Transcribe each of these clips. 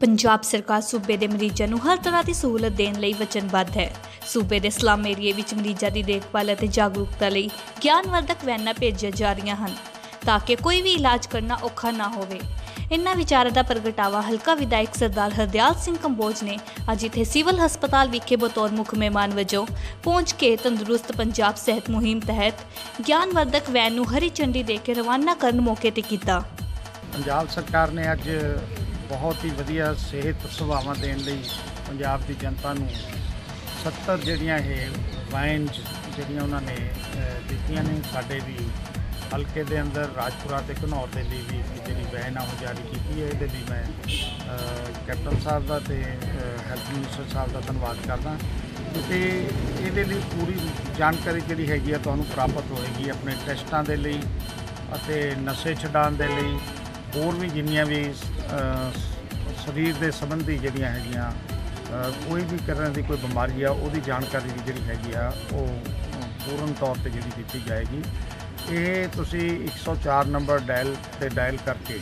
ਪੰਜਾਬ ਸਰਕਾਰ ਸੂਬੇ ਦੇ ਮਰੀਜ਼ਾਂ ਨੂੰ ਹਰ ਤਰ੍ਹਾਂ ਦੀ ਸਹੂਲਤ ਦੇਣ ਲਈ ਵਚਨਬੱਧ ਹੈ। ਸੂਬੇ ਦੇ ਸਲਮ ਏਰੀਏ ਵਿੱਚ ਮਰੀਜ਼ਾਂ ਦੀ ਦੇਖਭਾਲ ਅਤੇ ਜਾਗਰੂਕਤਾ ਲਈ ਗਿਆਨਵਰਧਕ ਵੈਨਾਂ ਭੇਜੀਆਂ ਜਾ ਰਹੀਆਂ ਹਨ, ਤਾਂ ਕਿ ਕੋਈ ਵੀ ਇਲਾਜ ਕਰਨਾ ਔਖਾ ਨਾ ਹੋਵੇ। ਇਨ੍ਹਾਂ ਵਿਚਾਰਾਂ ਦਾ ਪ੍ਰਗਟਾਵਾ ਹਲਕਾ ਵਿਧਾਇਕ ਸਰਦਾਰ ਹਰਦਿਆਲ ਸਿੰਘ ਕੰਬੋਜ ਨੇ ਅੱਜ ਇੱਥੇ ਸਿਵਲ ਹਸਪਤਾਲ ਵਿਖੇ ਬਤੌਰ ਮੁੱਖ ਮਹਿਮਾਨ ਵਜੋਂ ਪਹੁੰਚ ਕੇ ਤੰਦਰੁਸਤ ਪੰਜਾਬ ਸਿਹਤ ਮੁਹਿੰਮ ਤਹਿਤ ਗਿਆਨਵਰਧਕ ਵੈਨ ਨੂੰ ਹਰੀ ਝੰਡੀ ਦੇ ਕੇ ਰਵਾਨਾ ਕਰਨ ਮੌਕੇ ਤੇ ਕੀਤਾ। ਪੰਜਾਬ ਸਰਕਾਰ ਨੇ ਅੱਜ ਬਹੁਤ ਹੀ ਵਧੀਆ ਸਿਹਤ ਸੁਵਿਧਾਵਾਂ ਦੇਣ ਲਈ ਪੰਜਾਬ ਦੀ ਜਨਤਾ ਨੂੰ 70 ਜਿਹੜੀਆਂ ਇਹ ਵਾਈਨਸ ਜਿਹੜੀਆਂ ਉਹਨਾਂ ਨੇ ਦਿੱਤੀਆਂ ਨੇ, ਸਾਡੇ ਵੀ ਹਲਕੇ ਦੇ ਅੰਦਰ, ਰਾਜਪੁਰਾ ਤੇ ਘਨੌਰ ਦੇ ਲਈ ਵੀ ਇੱਕ ਜਿਹੜੀ ਵੈਨ ਆ ਉਹ ਜਾਰੀ ਕੀਤੀ ਹੈ। ਇਹਦੇ ਲਈ ਮੈਂ ਕੈਪਟਨ ਸਾਹਿਬ ਦਾ ਤੇ ਹੈਲਥ ਮਿਨਿਸਟਰ ਸਾਹਿਬ ਦਾ ਧੰਨਵਾਦ ਕਰਦਾ। ਤੇ ਇਹਦੇ ਲਈ ਪੂਰੀ ਜਾਣਕਾਰੀ ਜਿਹੜੀ ਹੈਗੀ ਆ ਤੁਹਾਨੂੰ ਪ੍ਰਾਪਤ ਹੋਏਗੀ ਆਪਣੇ ਟੈਸਟਾਂ ਦੇ ਲਈ ਅਤੇ ਨਸ਼ੇ ਛਡਾਉਣ ਦੇ ਲਈ, ਹੋਰ ਵੀ ਜਿੰਨੀਆਂ ਵੀ ਸਰੀਰ ਦੇ ਸੰਬੰਧੀ ਜਿਹੜੀਆਂ ਹੈਗੀਆਂ ਕੋਈ ਵੀ ਤਰ੍ਹਾਂ ਦੀ ਕੋਈ ਬਿਮਾਰੀ ਆ, ਉਹਦੀ ਜਾਣਕਾਰੀ ਵੀ ਜਿਹੜੀ ਹੈਗੀ ਆ, ਉਹ ਪੂਰਨ ਤੌਰ ਤੇ ਜਿਹੜੀ ਦਿੱਤੀ ਜਾਏਗੀ। ਇਹ ਤੁਸੀਂ 104 ਨੰਬਰ ਡਾਇਲ ਤੇ ਡਾਇਲ ਕਰਕੇ,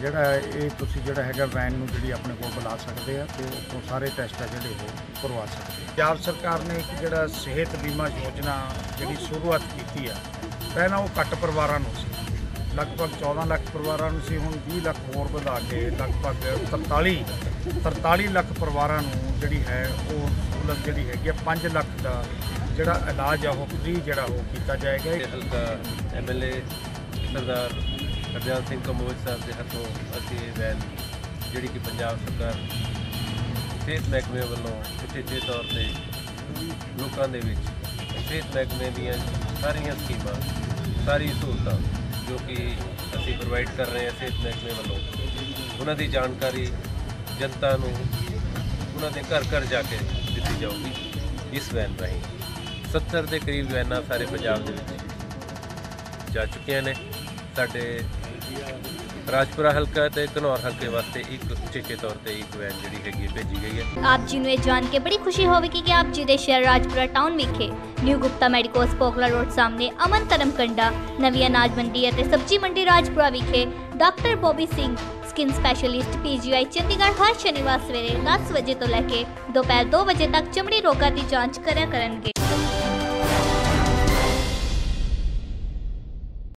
ਜਿਹੜਾ ਇਹ ਤੁਸੀਂ ਜਿਹੜਾ ਹੈਗਾ ਵੈਨ ਨੂੰ ਜਿਹੜੀ ਆਪਣੇ ਕੋਲ ਬੁਲਾ ਸਕਦੇ ਆ ਤੇ ਉਹ ਸਾਰੇ ਟੈਸਟ ਆ ਜਿਹੜੇ ਉਹ ਕਰਵਾ ਸਕਦੇ ਆ। ਪੰਜਾਬ ਸਰਕਾਰ ਨੇ ਇੱਕ ਜਿਹੜਾ ਸਿਹਤ ਬੀਮਾ ਯੋਜਨਾ ਜਿਹੜੀ ਸ਼ੁਰੂਆਤ ਕੀਤੀ ਆ, ਪਹਿਲਾਂ ਉਹ ਘੱਟ ਪਰਿਵਾਰਾਂ ਨੂੰ ਸੀ। ਲਗਭਗ 14 ਲੱਖ ਪਰਿਵਾਰਾਂ ਨੂੰ ਸੀ, ਹੁਣ 20 ਲੱਖ ਹੋਰ ਵਧਾ ਕੇ ਲਗਭਗ 43 43 ਲੱਖ ਪਰਿਵਾਰਾਂ ਨੂੰ ਜਿਹੜੀ ਹੈ ਉਹ ਸਹੂਲਤ ਜਿਹੜੀ ਹੈਗੀ ਆ 5 ਲੱਖ ਦਾ ਜਿਹੜਾ ਇਲਾਜ ਆ, ਉਹ ਫ੍ਰੀ ਜਿਹੜਾ ਉਹ ਕੀਤਾ ਜਾਏਗਾ। ਤੇ ਹਲਕਾ ਐਮਐਲਏ ਸਰਦਾਰ ਹਰਦਿਆਲ ਸਿੰਘ ਕੰਬੋਜ ਸਾਹਿਬ ਦੇ ਹੱਥੋਂ ਅਸੀਂ ਇਹ ਵੈਨ ਜਿਹੜੀ ਕਿ ਪੰਜਾਬ ਸਰਕਾਰ ਸਿਹਤ ਮਹਿਕਮੇ ਵੱਲੋਂ ਉਚੇਚੇ ਤੌਰ ਤੇ ਲੋਕਾਂ ਦੇ ਵਿੱਚ ਸਿਹਤ ਮਹਿਕਮੇ ਦੀਆਂ ਸਾਰੀਆਂ ਸਕੀਮਾਂ, ਸਾਰੀ ਸਹੂਲਤਾਂ ਜੋ ਕਿ ਅਸੀਂ ਪ੍ਰੋਵਾਈਡ ਕਰ ਰਹੇ ਹਾਂ ਸਿਹਤ ਮਹਿਕਮੇ ਵੱਲੋਂ, ਉਹਨਾਂ ਦੀ ਜਾਣਕਾਰੀ ਜਨਤਾ ਨੂੰ, ਉਹਨਾਂ ਦੇ ਘਰ ਘਰ ਜਾ ਕੇ ਦਿੱਤੀ ਜਾਊਗੀ ਇਸ ਵੈਨ ਰਾਹੀਂ। 70 ਦੇ ਕਰੀਬ ਵੈਨਾਂ ਸਾਰੇ ਪੰਜਾਬ ਦੇ ਵਿੱਚ ਜਾ ਚੁੱਕੀਆਂ ਨੇ। ਸਾਡੇ ਰਾਜਪੁਰਾ ਹਲਕਾ ਤੇ ਘਨੌਰ ਹਲਕੇ ਵਾਸਤੇ ਇੱਕ ਉਚੇਚੇ ਤੌਰ ਤੇ ਇੱਕ ਵੈਨ ਜਿਹੜੀ ਹੈਗੀ ਹੈ ਭੇਜੀ ਗਈ ਹੈ। ਆਪ ਜੀ ਨੂੰ ਇਹ ਜਾਣ ਕੇ ਬੜੀ ਖੁਸ਼ੀ ਹੋਵੇਗੀ ਕਿ ਆਪ ਜੀ ਦੇ ਸ਼ਹਿਰ ਰਾਜਪੁਰਾ ਟਾਊਨ ਵਿਖੇ new Gupta medicos Pokhla road ਸਾਹਮਣੇ ਅਮਨ ਧਰਮ ਕੰਡਾ ਨਵੀਂ ਅਨਾਜ ਮੰਡੀ ਅਤੇ ਸਬਜ਼ੀ ਮੰਡੀ ਰਾਜਪੁਰਾ ਵਿਖੇ doctor Bobby Singh, skin specialist PGI Chandigarh ਹਰ ਸ਼ਨੀਵਾਰ ਸਵੇਰੇ 10 ਵਜੇ ਤੋਂ ਲੈ ਕੇ ਦੁਪਹਿਰ 2 ਵਜੇ ਤੱਕ ਚਮੜੀ ਰੋਗਾਂ ਦੀ ਜਾਂਚ ਕਰਿਆ ਕਰਨਗੇ।